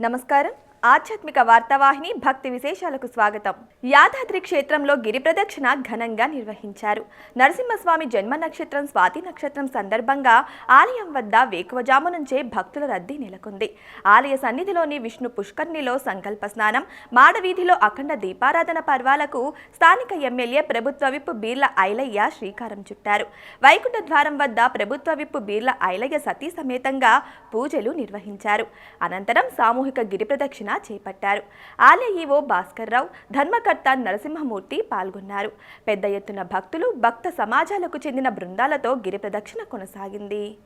నమస్కారం ఆధ్యాత్మిక వార్తావాహిని భక్తి విశేషాలకు స్వాగతం. యాదాద్రి క్షేత్రంలో గిరి ప్రదక్షిణ ఘనంగా నిర్వహించారు. నరసింహస్వామి జన్మ నక్షత్రం స్వాతి నక్షత్రం సందర్భంగా ఆలయం వద్ద వేకువజాము నుంచే భక్తుల రద్దీ నెలకొంది. ఆలయ సన్నిధిలోని విష్ణు పుష్కర్ణిలో సంకల్ప స్నానం మాడవీధిలో అఖండ దీపారాధన పర్వాలకు స్థానిక ఎమ్మెల్యే ప్రభుత్వ విప్ బీర్ల ఐలయ్య శ్రీకారం చుట్టారు. వైకుంఠ ద్వారం వద్ద ప్రభుత్వ విప్ బీర్ల ఐలయ్య సతీ సమేతంగా పూజలు నిర్వహించారు. అనంతరం సామూహిక గిరి ప్రదక్షిణ చేపట్టారు. ఆలయ ఈవో భాస్కర్రావు ధర్మకర్త నరసింహమూర్తి పాల్గొన్నారు. పెద్ద ఎత్తున భక్తులు భక్త సమాజాలకు చెందిన బృందాలతో గిరి ప్రదక్షిణ కొనసాగింది.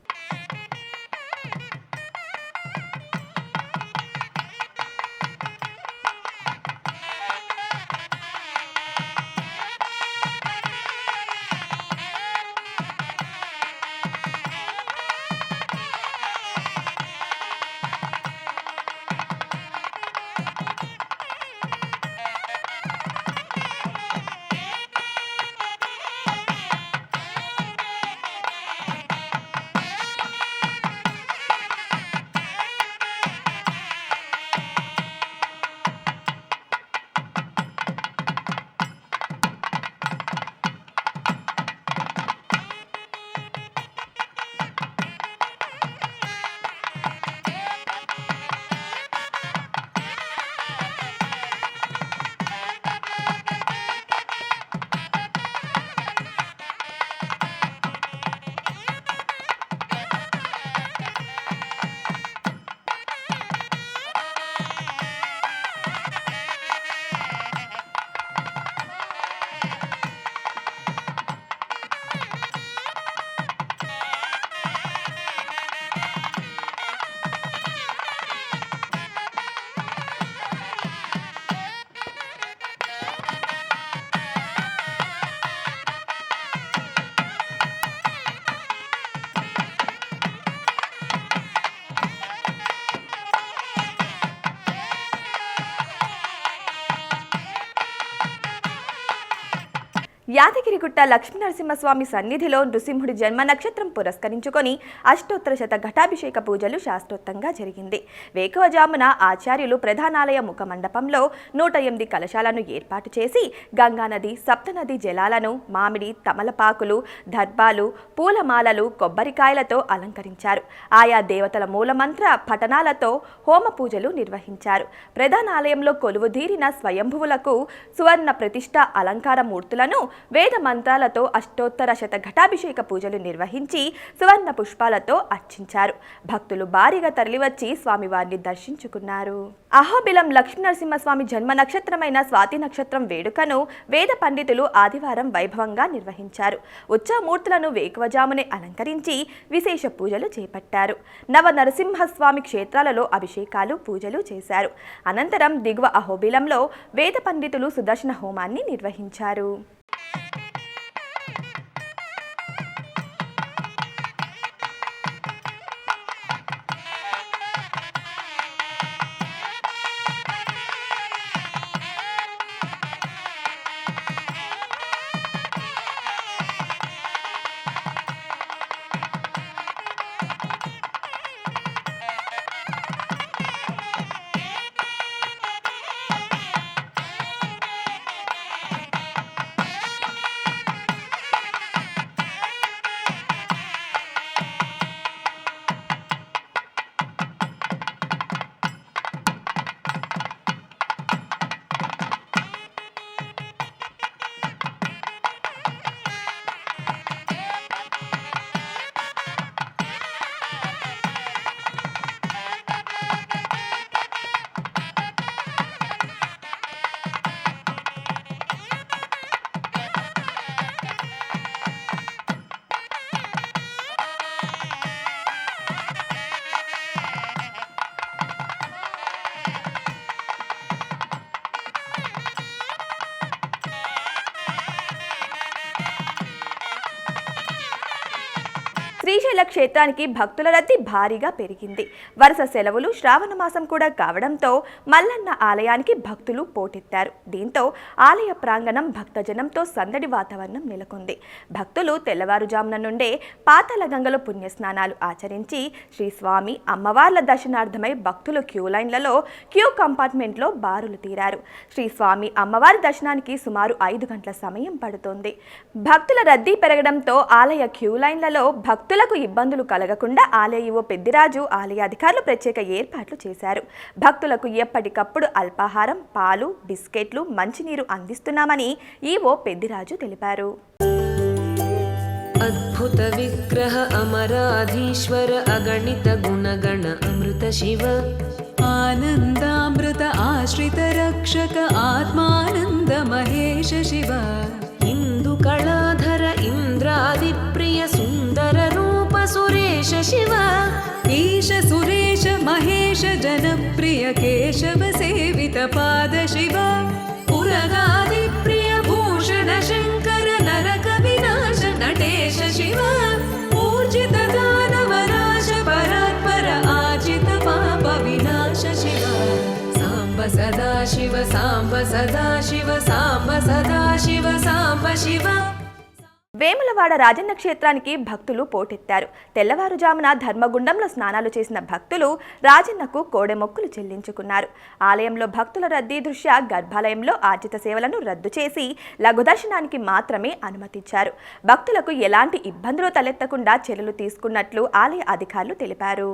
యాదగిరిగుట్ట లక్ష్మీనరసింహస్వామి సన్నిధిలో నృసింహుడి జన్మ నక్షత్రం పురస్కరించుకొని అష్టోత్తర శత ఘటాభిషేక పూజలు శాస్త్రోత్తంగా జరిగింది. వేకువజామున ఆచార్యులు ప్రధానాలయ ముఖ మండపంలో నూట ఎనిమిది కలశాలను ఏర్పాటు చేసి గంగానది సప్తనది జలాలను మామిడి తమలపాకులు దర్భాలు పూలమాలలు కొబ్బరికాయలతో అలంకరించారు. ఆయా దేవతల మూలమంత్ర పఠనాలతో హోమ పూజలు నిర్వహించారు. ప్రధానాలయంలో కొలువుదీరిన స్వయంభువులకు సువర్ణ ప్రతిష్ట అలంకార మూర్తులను వేద మంత్రాలతో అష్టోత్తర శత ఘటాభిషేక పూజలు నిర్వహించి సువర్ణ పుష్పాలతో అర్చించారు. భక్తులు భారీగా తరలివచ్చి స్వామివారిని దర్శించుకున్నారు. అహోబిలం లక్ష్మీనరసింహస్వామి జన్మ నక్షత్రమైన స్వాతి నక్షత్రం వేడుకను వేద పండితులు ఆదివారం వైభవంగా నిర్వహించారు. ఉత్సవమూర్తులను వేకువజామునే అలంకరించి విశేష పూజలు చేపట్టారు. నవ నరసింహస్వామి క్షేత్రాలలో అభిషేకాలు పూజలు చేశారు. అనంతరం దిగువ అహోబిలంలో వేద పండితులు సుదర్శన హోమాన్ని నిర్వహించారు. క్షేత్రానికి భక్తుల రద్దీ భారీగా పెరిగింది. వరుస సెలవులు శ్రావణ మాసం కూడా కావడంతో మల్లన్న ఆలయానికి భక్తులు పోటెత్తారు. దీంతో ఆలయ ప్రాంగణం భక్తజనంతో సందడి వాతావరణం నెలకొంది. భక్తులు తెల్లవారుజామున నుండే పాతాల గంగలో పుణ్యస్నానాలు ఆచరించి శ్రీ స్వామి అమ్మవార్ల దర్శనార్థమై భక్తులు క్యూ లైన్లలో క్యూ కంపార్ట్మెంట్లో బారులు తీరారు. శ్రీ స్వామి అమ్మవారి దర్శనానికి సుమారు ఐదు గంటల సమయం పడుతోంది. భక్తుల రద్దీ పెరగడంతో ఆలయ క్యూ లైన్లలో భక్తులకు ఇబ్బందులు కలగకుండా ఆలయ ఈవో పెద్దిరాజు ఆలయ అధికారులు ప్రత్యేక ఏర్పాట్లు చేశారు. భక్తులకు ఎప్పటికప్పుడు అల్పాహారం పాలు బిస్కెట్లు మంచినీరు అందిస్తున్నామని ఈవో పెద్దిరాజు తెలిపారు. అద్భుత విగ్రహ అమరాధీశ్వర అగణిత గుణగణ అమృత శివ. ఆనందామృత ఆశ్రిత రక్షక ఆత్మానంద మహేష శివ. ఇందు కళాధర ఇంద్రాది ప్రియ సుందర రూప సురేష శివ. ఈశ సురేష మహేష జనప్రియ కేశవ సేవిత పాద శివ. पुरगादिप्रिय भूषण शङ्कर नरक विनाश नटेश शिव। पूजित दानवनाश परात्पर आजित पाप विनाश शिव। साम्ब सदा शिव साम्ब सदा शिव साम्ब सदा शिव साम्ब शिव। వేములవాడ రాజన్న క్షేత్రానికి భక్తులు పోటెత్తారు. తెల్లవారుజామున ధర్మగుండంలో స్నానాలు చేసిన భక్తులు రాజన్నకు కోడెమొక్కులు చెల్లించుకున్నారు. ఆలయంలో భక్తుల రద్దీ దృష్ట్యా గర్భాలయంలో ఆర్జిత సేవలను రద్దు చేసి లఘుదర్శనానికి మాత్రమే అనుమతించారు. భక్తులకు ఎలాంటి ఇబ్బందులు తలెత్తకుండా చర్యలు తీసుకున్నట్లు ఆలయ అధికారులు తెలిపారు.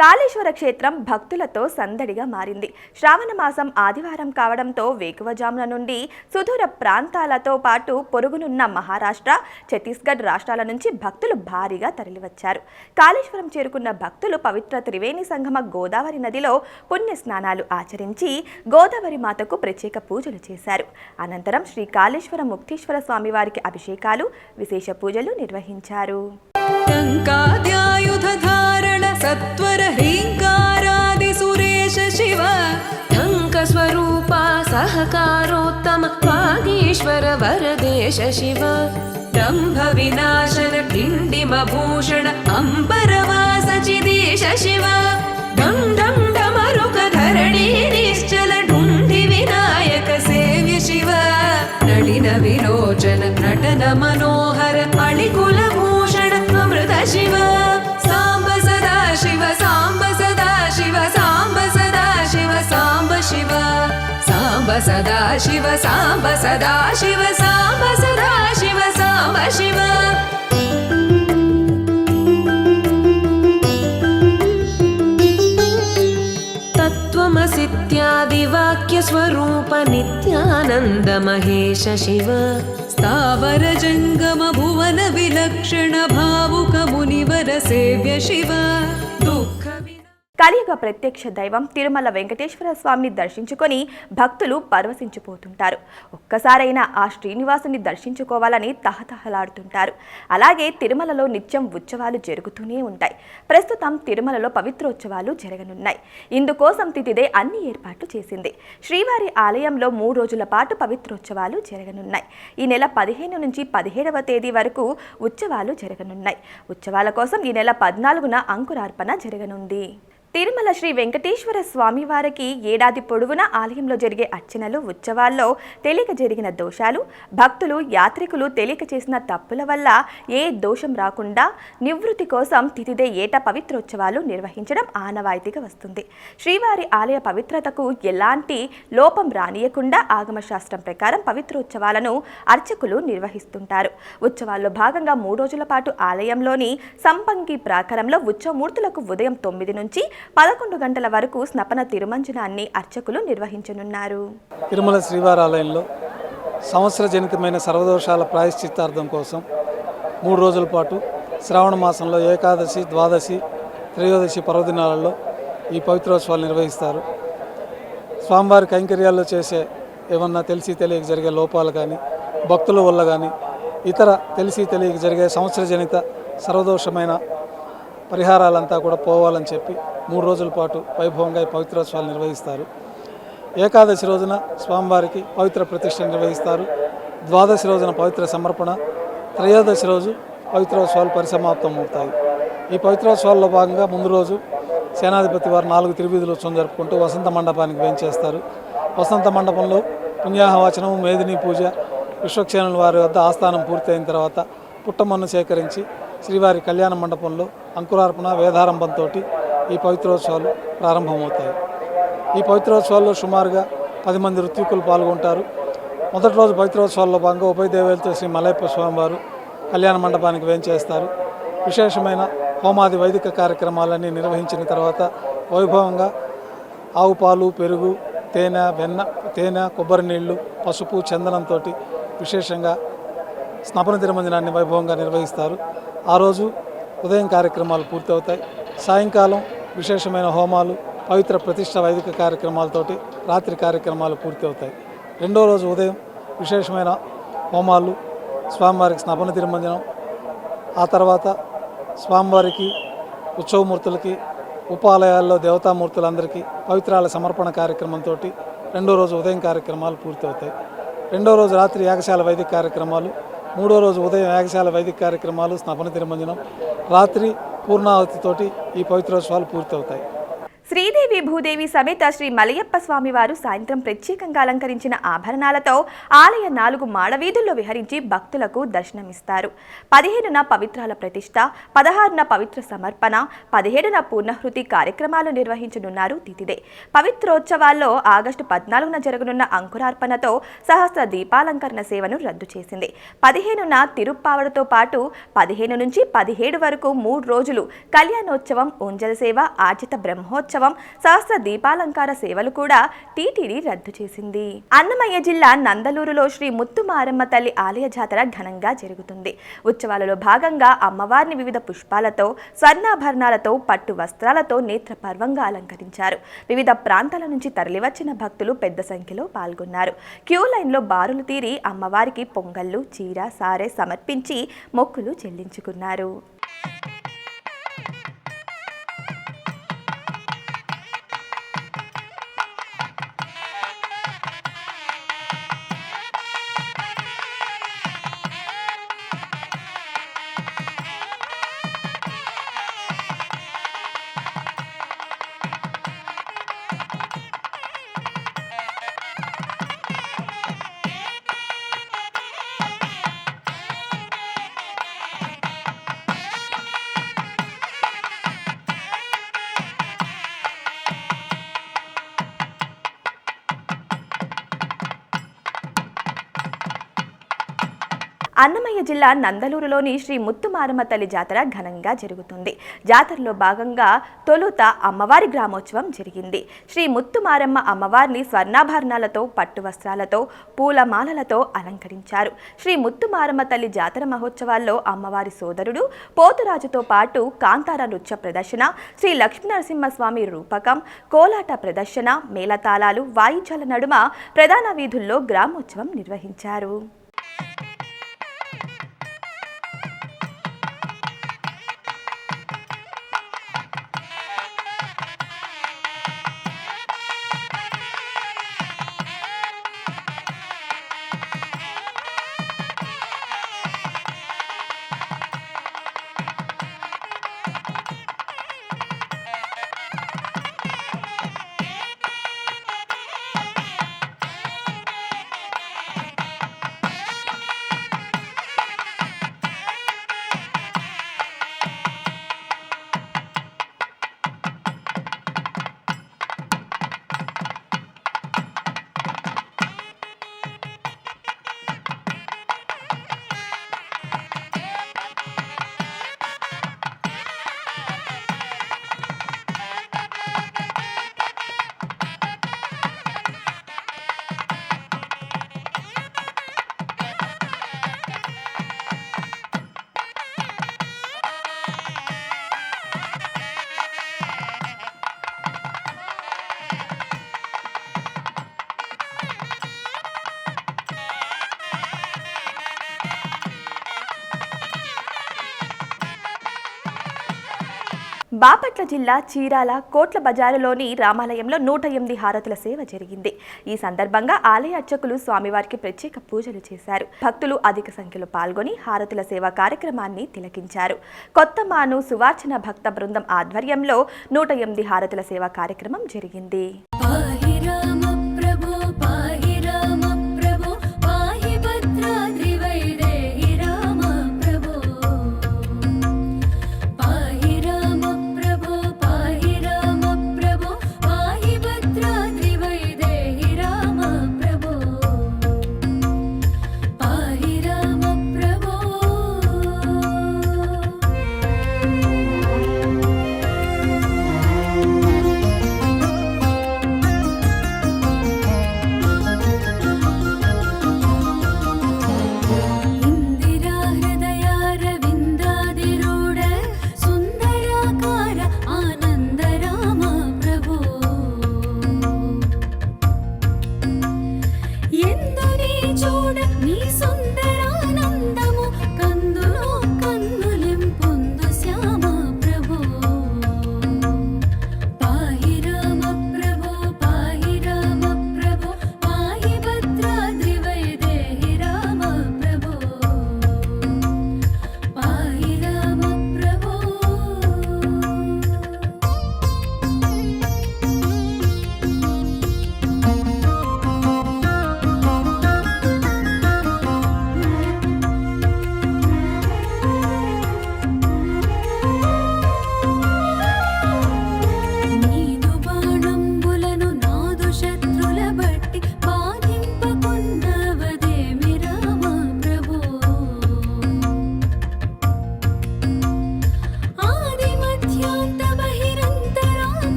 కాళేశ్వర క్షేత్రం భక్తులతో సందడిగా మారింది. శ్రావణ మాసం ఆదివారం కావడంతో వేకువజాముల నుండి సుదూర ప్రాంతాలతో పాటు పొరుగునున్న మహారాష్ట్ర ఛత్తీస్గఢ్ రాష్ట్రాల నుంచి భక్తులు భారీగా తరలివచ్చారు. కాళేశ్వరం చేరుకున్న భక్తులు పవిత్ర త్రివేణి సంగమ గోదావరి నదిలో పుణ్య స్నానాలు ఆచరించి గోదావరి మాతకు ప్రత్యేక పూజలు చేశారు. అనంతరం శ్రీ కాళేశ్వర ముక్తీశ్వర స్వామివారికి అభిషేకాలు విశేష పూజలు నిర్వహించారు. सत्वर ह्रीङ्कारादि सुरेश शिव ढङ्कस्वरूपा सहकारोत्तम वागीश्वर वरदेश शिव दम्भ विनाशन डिण्डिमभूषण अम्बरवास चिदेश शिव डं डं डमरुक धरणी निश्चल ढुण्डि विनायक सेव्य शिव नलिन विलोचन नटन मनोहर अळिकुलभूषण अमृत शिव साम्ब सदा शिव साम्ब सदा शिव साम्ब सदा शिव साम्ब शिव साम्ब सदा शिव साम्ब सदा शिव साम्ब सदा शिव साम्ब शिव तत्त्वमसित्यादिवाक्यस्वरूप नित्यानन्द महेश शिव तावरजङ्गमभुवनविलक्षणभाुकमुनिवरसेव्य शिवा। కలియుగ ప్రత్యక్ష దైవం తిరుమల వెంకటేశ్వర స్వామిని దర్శించుకొని భక్తులు పరవశించిపోతుంటారు. ఒక్కసారైనా ఆ శ్రీనివాసుని దర్శించుకోవాలని తహతహలాడుతుంటారు. అలాగే తిరుమలలో నిత్యం ఉత్సవాలు జరుగుతూనే ఉంటాయి. ప్రస్తుతం తిరుమలలో పవిత్రోత్సవాలు జరగనున్నాయి. ఇందుకోసం తిథిదే అన్ని ఏర్పాట్లు చేసింది. శ్రీవారి ఆలయంలో మూడు రోజుల పాటు పవిత్రోత్సవాలు జరగనున్నాయి. ఈ నెల పదిహేను నుంచి పదిహేడవ తేదీ వరకు ఉత్సవాలు జరగనున్నాయి. ఉత్సవాల కోసం ఈ నెల పద్నాలుగున అంకురార్పణ జరగనుంది. తిరుమల శ్రీ వెంకటేశ్వర స్వామి వారికి ఏడాది పొడవునా ఆలయంలో జరిగే అర్చనలు ఉత్సవాల్లో తెలియక జరిగిన దోషాలు భక్తులు యాత్రికులు తెలియక చేసిన తప్పుల వల్ల ఏ దోషం రాకుండా నివృత్తి కోసం తిథిదే ఏటా పవిత్రోత్సవాలు నిర్వహించడం ఆనవాయితీగా వస్తుంది. శ్రీవారి ఆలయ పవిత్రతకు ఎలాంటి లోపం రానియకుండా ఆగమశాస్త్రం ప్రకారం పవిత్రోత్సవాలను అర్చకులు నిర్వహిస్తుంటారు. ఉత్సవాల్లో భాగంగా మూడు రోజుల పాటు ఆలయంలోని సంపంగి ప్రాకారంలో ఉత్సవమూర్తులకు ఉదయం తొమ్మిది నుంచి పదకొండు గంటల వరకు స్నపన తిరుమంజనాన్ని అర్చకులు నిర్వహించనున్నారు. తిరుమల శ్రీవారాలయంలో సంవత్సర జనితమైన సర్వదోషాల ప్రాయశ్చిత్తార్థం కోసం మూడు రోజుల పాటు శ్రావణ మాసంలో ఏకాదశి ద్వాదశి త్రయోదశి పర్వదినాలలో ఈ పవిత్రోత్సవాలు నిర్వహిస్తారు. స్వామివారి కైంకర్యాల్లో చేసే ఏమన్నా తెలిసి తెలియక జరిగే లోపాలు కానీ భక్తుల వల్ల కానీ ఇతర తెలిసి తెలియక జరిగే సంవత్సర జనిత సర్వదోషమైన పరిహారాలంతా కూడా పోవాలని చెప్పి మూడు రోజుల పాటు వైభవంగా ఈ పవిత్రోత్సవాలు నిర్వహిస్తారు. ఏకాదశి రోజున స్వామివారికి పవిత్ర ప్రతిష్ట నిర్వహిస్తారు. ద్వాదశి రోజున పవిత్ర సమర్పణ. త్రయోదశి రోజు పవిత్రోత్సవాలు పరిసమాప్తం అవుతాయి. ఈ పవిత్రోత్సవాల్లో భాగంగా ముందు రోజు సేనాధిపతి వారు నాలుగు తిరువీధులు ఉత్సవం జరుపుకుంటూ వసంత మండపానికి వేయించేస్తారు. వసంత మండపంలో పుణ్యాహవచనము మేదిని పూజ విశ్వక్షేణుల వారి వద్ద ఆస్థానం పూర్తయిన తర్వాత పుట్టమన్ను సేకరించి శ్రీవారి కళ్యాణ మండపంలో అంకురార్పణ వేదారంభంతో ఈ పవిత్రోత్సవాలు ప్రారంభమవుతాయి. ఈ పవిత్రోత్సవాల్లో సుమారుగా పది మంది ఋత్వికులు పాల్గొంటారు. మొదటి రోజు పవిత్రోత్సవాల్లో భాగంగా ఉభయ దేవేలతో శ్రీ మలయప్ప స్వామివారు కళ్యాణ మండపానికి వేంచేస్తారు. విశేషమైన హోమాది వైదిక కార్యక్రమాలన్నీ నిర్వహించిన తర్వాత వైభవంగా ఆవు పాలు పెరుగు తేనె వెన్న తేనె కొబ్బరి నీళ్ళు పసుపు చందనంతో విశేషంగా స్నపన తిరుమంజనాన్ని వైభవంగా నిర్వహిస్తారు. ఆ రోజు ఉదయం కార్యక్రమాలు పూర్తవుతాయి. సాయంకాలం విశేషమైన హోమాలు పవిత్ర ప్రతిష్ట వైదిక కార్యక్రమాలతోటి రాత్రి కార్యక్రమాలు పూర్తవుతాయి రెండో రోజు ఉదయం విశేషమైన హోమాలు స్వామివారికి స్నపన తిరుమంజనం ఆ తర్వాత స్వామివారికి ఉత్సవమూర్తులకి ఉపాలయాల్లో దేవతామూర్తులందరికీ పవిత్రాల సమర్పణ కార్యక్రమంతో రెండో రోజు ఉదయం కార్యక్రమాలు పూర్తవుతాయి రెండో రోజు రాత్రి యాగశాల వైదిక కార్యక్రమాలు మూడో రోజు ఉదయం యాగశాల వైదిక కార్యక్రమాలు స్నపన తిరుమంజనం రాత్రి పూర్ణాహుతితోటి ఈ పవిత్రోత్సవాలు పూర్తవుతాయి. శ్రీదేవి భూదేవి సమేత శ్రీ మలయప్ప స్వామివారు సాయంత్రం ప్రత్యేకంగా అలంకరించిన ఆభరణాలతో ఆలయ నాలుగు మాడవీధుల్లో విహరించి భక్తులకు దర్శనమిస్తారు. పదిహేనున పవిత్రాల ప్రతిష్ట పదహారున పవిత్ర సమర్పణ పదిహేడున పూర్ణహృతి కార్యక్రమాలు నిర్వహించనున్నారు తిథిదే. పవిత్రోత్సవాల్లో ఆగస్టు పద్నాలుగున జరగనున్న అంకురార్పణతో సహస్ర దీపాలంకరణ సేవను రద్దు చేసింది. పదిహేనున తిరుప్పావడతో పాటు పదిహేను నుంచి పదిహేడు వరకు మూడు రోజులు కళ్యాణోత్సవం ఉంజల సేవ ఆర్జిత బ్రహ్మోత్సవం సహస్ర దీపాలంకార సేవలు కూడా టీటీడీ రద్దు చేసింది. అన్నమయ్య జిల్లా నందలూరులో శ్రీ ముత్తుమారమ్మ తల్లి ఆలయ జాతర ఘనంగా జరుగుతుంది. ఉత్సవాలలో భాగంగా అమ్మవారిని వివిధ పుష్పాలతో స్వర్ణాభరణాలతో పట్టు వస్త్రాలతో నేత్రపర్వంగా అలంకరించారు. వివిధ ప్రాంతాల నుంచి తరలివచ్చిన భక్తులు పెద్ద సంఖ్యలో పాల్గొన్నారు. క్యూ లైన్లో బారులు తీరి అమ్మవారికి పొంగళ్ళు చీర సారె సమర్పించి మొక్కులు చెల్లించుకున్నారు. అన్నమయ్య జిల్లా నందలూరులోని శ్రీ ముత్తుమారమ్మ తల్లి జాతర ఘనంగా జరుగుతుంది. జాతరలో భాగంగా తొలుత అమ్మవారి గ్రామోత్సవం జరిగింది. శ్రీ ముత్తుమారమ్మ అమ్మవారిని స్వర్ణాభరణాలతో పట్టు వస్త్రాలతో పూలమాలలతో అలంకరించారు. శ్రీ ముత్తుమారమ్మ తల్లి జాతర మహోత్సవాల్లో అమ్మవారి సోదరుడు పోతురాజుతో పాటు కాంతార నృత్య ప్రదర్శన శ్రీ లక్ష్మీనరసింహస్వామి రూపకం కోలాట ప్రదర్శన మేళతాళాలు వాయిద్యాల నడుమ ప్రధాన వీధుల్లో గ్రామోత్సవం నిర్వహించారు. బాపట్ల జిల్లా చీరాల కోట్ల బజారులోని రామాలయంలో నూట ఎనిమిది హారతుల సేవ జరిగింది. ఈ సందర్భంగా ఆలయ అర్చకులు స్వామివారికి ప్రత్యేక పూజలు చేశారు. భక్తులు అధిక సంఖ్యలో పాల్గొని హారతుల సేవ కార్యక్రమాన్ని తిలకించారు. కొత్తమాను సువార్చన భక్త బృందం ఆధ్వర్యంలో నూట ఎనిమిది హారతుల సేవ కార్యక్రమం జరిగింది.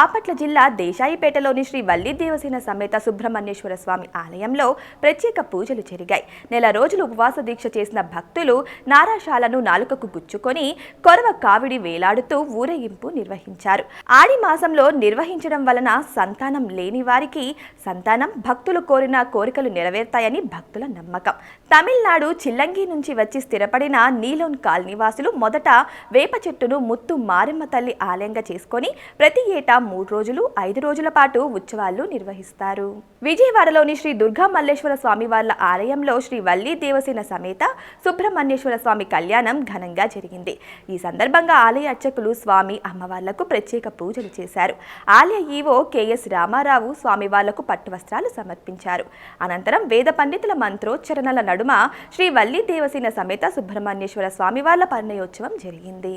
Papa బాపట్ల జిల్లా దేశాయిపేటలోని శ్రీ వల్లి దేవసేన సమేత సుబ్రహ్మణ్యేశ్వర స్వామి ఆలయంలో ప్రత్యేక పూజలు జరిగాయి. నెల రోజులు ఉపవాస దీక్ష చేసిన భక్తులు నారాశాలను నాలుకకు గుచ్చుకొని కొరవ కావిడి వేలాడుతూ ఊరేగింపు నిర్వహించారు. ఆడి మాసంలో నిర్వహించడం వలన సంతానం లేని వారికి సంతానం భక్తులు కోరిన కోరికలు నెరవేరుతాయని భక్తుల నమ్మకం. తమిళనాడు చిల్లంగి నుంచి వచ్చి స్థిరపడిన నీలోన్ కాలనీవాసులు మొదట వేప చెట్టును ముత్తు మారెమ్మ తల్లి ఆలయంగా చేసుకొని ప్రతి ఏటా మూడు రోజులు ఐదు రోజుల పాటు ఉత్సవాలు నిర్వహిస్తారు. విజయవాడలోని శ్రీ దుర్గా మల్లేశ్వర స్వామి వార్ల ఆలయంలో శ్రీ వల్లీ దేవసేన సమేత సుబ్రహ్మణ్యేశ్వర స్వామి కళ్యాణం ఘనంగా జరిగింది. ఈ సందర్భంగా ఆలయ అర్చకులు స్వామి అమ్మవార్లకు ప్రత్యేక పూజలు చేశారు. ఆలయ ఈవో కెఎస్ రామారావు స్వామివార్లకు పట్టు వస్త్రాలు సమర్పించారు. అనంతరం వేద పండితుల మంత్రోచ్చరణల నడుమ శ్రీ వల్లీ దేవసేన సమేత సుబ్రహ్మణ్యేశ్వర స్వామివార్ల పరిణయోత్సవం జరిగింది.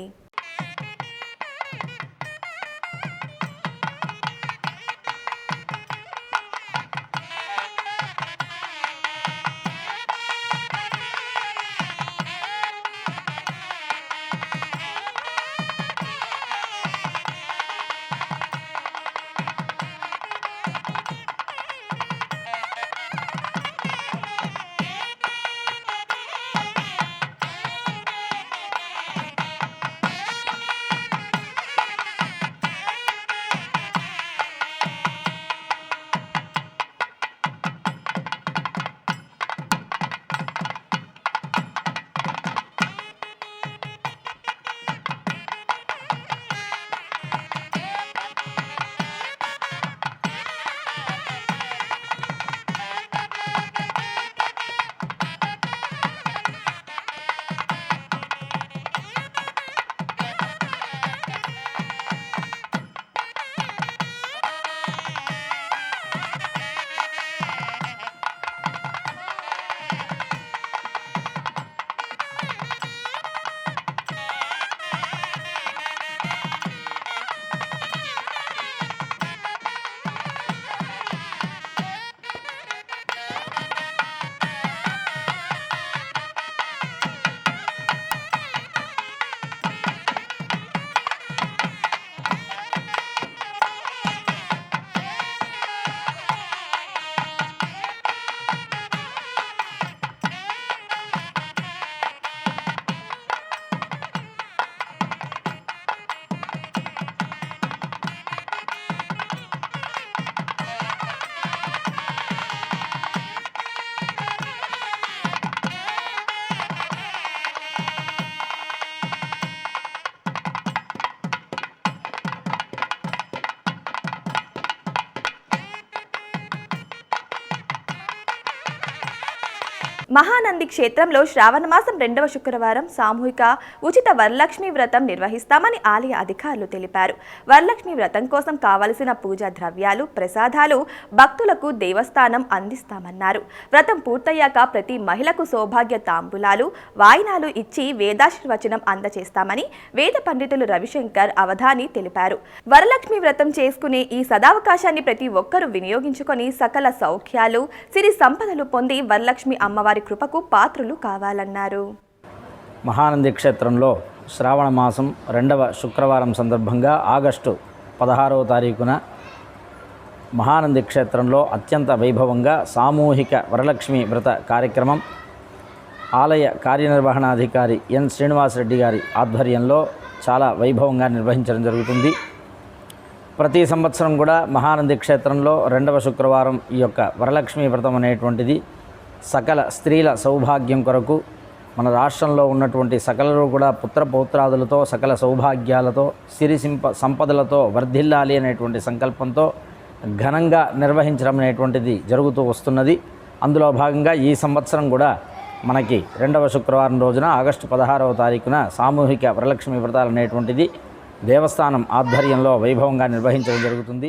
మహానంది క్షేత్రంలో శ్రావణ మాసం రెండవ శుక్రవారం సామూహిక ఉచిత వరలక్ష్మి వ్రతం నిర్వహిస్తామని ఆలయ అధికారులు తెలిపారు. వరలక్ష్మి వ్రతం కోసం కావలసిన పూజా ద్రవ్యాలు ప్రసాదాలు భక్తులకు దేవస్థానం అందిస్తామన్నారు. వ్రతం పూర్తయ్యాక ప్రతి మహిళకు సౌభాగ్య తాంబూలాలు వాయినాలు ఇచ్చి వేదాశీర్వచనం అందజేస్తామని వేద పండితులు రవిశంకర్ అవధాని తెలిపారు. వరలక్ష్మి వ్రతం చేసుకునే ఈ సదావకాశాన్ని ప్రతి ఒక్కరూ వినియోగించుకొని సకల సౌఖ్యాలు సిరి సంపదలు పొంది వరలక్ష్మి అమ్మవారి కృపకు పాత్రులు కావాలన్నారు. మహానంది క్షేత్రంలో శ్రావణ మాసం రెండవ శుక్రవారం సందర్భంగా ఆగస్టు పదహారవ తారీఖున మహానంది క్షేత్రంలో అత్యంత వైభవంగా సామూహిక వరలక్ష్మి వ్రత కార్యక్రమం ఆలయ కార్యనిర్వహణాధికారి ఎన్ శ్రీనివాసరెడ్డి గారి ఆధ్వర్యంలో చాలా వైభవంగా నిర్వహించడం జరుగుతుంది. ప్రతి సంవత్సరం కూడా మహానంది క్షేత్రంలో రెండవ శుక్రవారం ఈ యొక్క వరలక్ష్మి వ్రతం అనేటువంటిది సకల స్త్రీల సౌభాగ్యం కొరకు మన రాష్ట్రంలో ఉన్నటువంటి సకలరు కూడా పుత్ర పౌత్రాదులతో సకల సౌభాగ్యాలతో సిరి సింప సంపదలతో వర్ధిల్లాలి అనేటువంటి సంకల్పంతో ఘనంగా నిర్వహించడం అనేటువంటిది జరుగుతూ వస్తున్నది. అందులో భాగంగా ఈ సంవత్సరం కూడా మనకి రెండవ శుక్రవారం రోజున ఆగస్టు పదహారవ తారీఖున సామూహిక వరలక్ష్మి వ్రతాలు అనేటువంటిది దేవస్థానం ఆధ్వర్యంలో వైభవంగా నిర్వహించడం జరుగుతుంది.